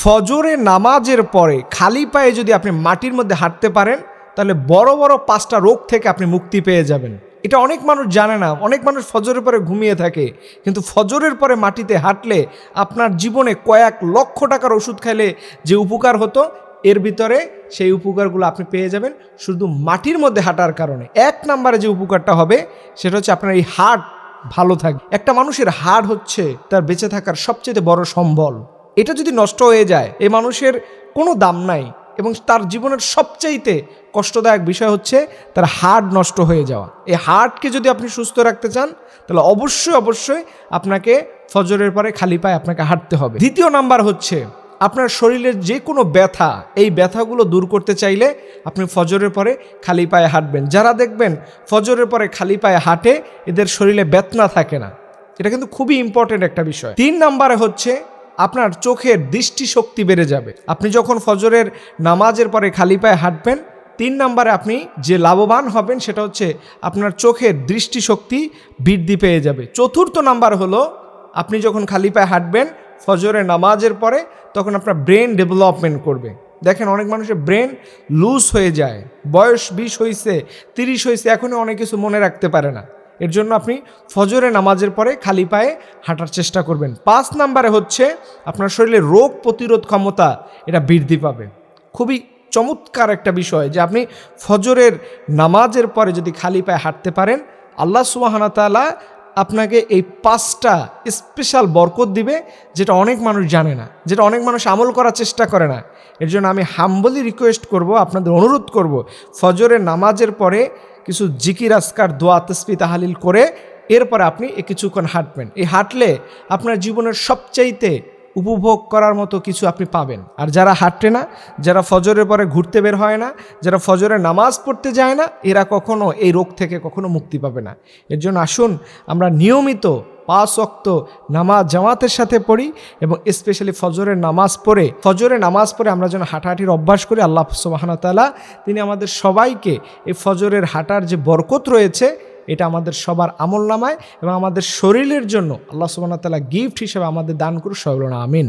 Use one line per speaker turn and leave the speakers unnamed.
ফজরে নামাজের পরে খালি পায়ে যদি আপনি মাটির মধ্যে হাঁটতে পারেন, তাহলে বড় বড় পাঁচটা রোগ থেকে আপনি মুক্তি পেয়ে যাবেন। এটা অনেক মানুষ জানে না, অনেক মানুষ ফজরের পরে ঘুমিয়ে থাকে। কিন্তু ফজরের পরে মাটিতে হাঁটলে আপনার জীবনে কয়েক লক্ষ টাকার ওষুধ খাইলে যে উপকার হতো, এর ভিতরে সেই উপকারগুলো আপনি পেয়ে যাবেন শুধু মাটির মধ্যে হাঁটার কারণে। এক নম্বরে যে উপকারটা হবে, সেটা হচ্ছে আপনার এই হার্ট ভালো থাকবে একটা মানুষের হাড় হচ্ছে তার বেঁচে থাকার সবচেয়ে বড় সম্বল। এটা যদি নষ্ট হয়ে যায় এই মানুষের কোনো দাম নাই এবং তার জীবনের সবচাইতে কষ্টদায়ক বিষয় হচ্ছে তার হার্ট নষ্ট হয়ে যাওয়া। এই হার্টকে যদি আপনি সুস্থ রাখতে চান, তাহলে অবশ্যই অবশ্যই আপনাকে ফজরের পরে খালি পায়ে আপনাকে হাঁটতে হবে। দ্বিতীয় নাম্বার হচ্ছে আপনার শরীরের যে কোনো ব্যথা, এই ব্যথাগুলো দূর করতে চাইলে আপনি ফজরের পরে খালি পায়ে হাঁটবেন। যারা দেখবেন ফজরের পরে খালি পায়ে হাঁটে, এদের শরীরে বেতনা থাকে না। এটা কিন্তু খুবই ইম্পর্টেন্ট একটা বিষয়। তিন নাম্বারে হচ্ছে আপনার চোখের দৃষ্টিশক্তি বেড়ে যাবে। আপনি যখন ফজরের নামাজের পরে খালি পায়ে হাঁটবেন, তিন নাম্বারে আপনি যে লাভবান হবেন সেটা হচ্ছে আপনার চোখের দৃষ্টিশক্তি বৃদ্ধি পেয়ে যাবে। চতুর্থ নাম্বার হলো, আপনি যখন খালি পায়ে হাঁটবেন ফজরের নামাজের পরে, তখন আপনার ব্রেন ডেভেলপমেন্ট করবে। দেখেন অনেক মানুষের ব্রেন লুজ হয়ে যায়। বয়স বিশ হয়েছে তিরিশ হয়েছে এখনও অনেক কিছু মনে রাখতে পারে না। এর জন্য আপনি ফজরে নামাজের পরে খালি পায়ে হাঁটার চেষ্টা করবেন। পাঁচ নাম্বারে হচ্ছে আপনার শরীরে রোগ প্রতিরোধ ক্ষমতা, এটা বৃদ্ধি পাবে। খুবই চমৎকার একটা বিষয় যে আপনি ফজরের নামাজের পরে যদি খালি পায়ে হাঁটতে পারেন, আল্লাহ সুবাহানা তালা আপনাকে এই পাঁচটা স্পেশাল বরকত দিবে যেটা অনেক মানুষ জানে না, যেটা অনেক মানুষ আমল করার চেষ্টা করে না। এর জন্য আমি হাম্বলি রিকোয়েস্ট করব, আপনাদের অনুরোধ করব, ফজরের নামাজের পরে কিছু জিকির আসকার দোয়া তসপি তাহালিল করে এরপর আপনি কিছুক্ষণ হাঁটবেন। এই হাঁটলে আপনার জীবনের সবচাইতে উপভোগ করার মতো কিছু আপনি পাবেন। আর যারা হাঁটে না, যারা ফজরের পরে ঘুরতে বের হয় না, যারা ফজরের নামাজ পড়তে যায় না, এরা কখনো এই রোগ থেকে কখনো মুক্তি পাবে না। এর জন্য আসুন, আমরা নিয়মিত পাঁচ অক্ত নামাজ জামাতের সাথে পড়ি এবং স্পেশালি ফজরের নামাজ পড়ে ফজরের নামাজ পড়ে আমরা যেন হাঁটাহাঁটির অভ্যাস করি, আল্লাহ সুবাহানা তালা তিনি আমাদের সবাইকে এই ফজরের হাঁটার যে বরকত রয়েছে এটা আমাদের সবার আমল নামায় এবং আমাদের শরীরের জন্য আল্লাহ সুবাহ তালা গিফট হিসেবে আমাদের দান করুক সবরণ আমিন।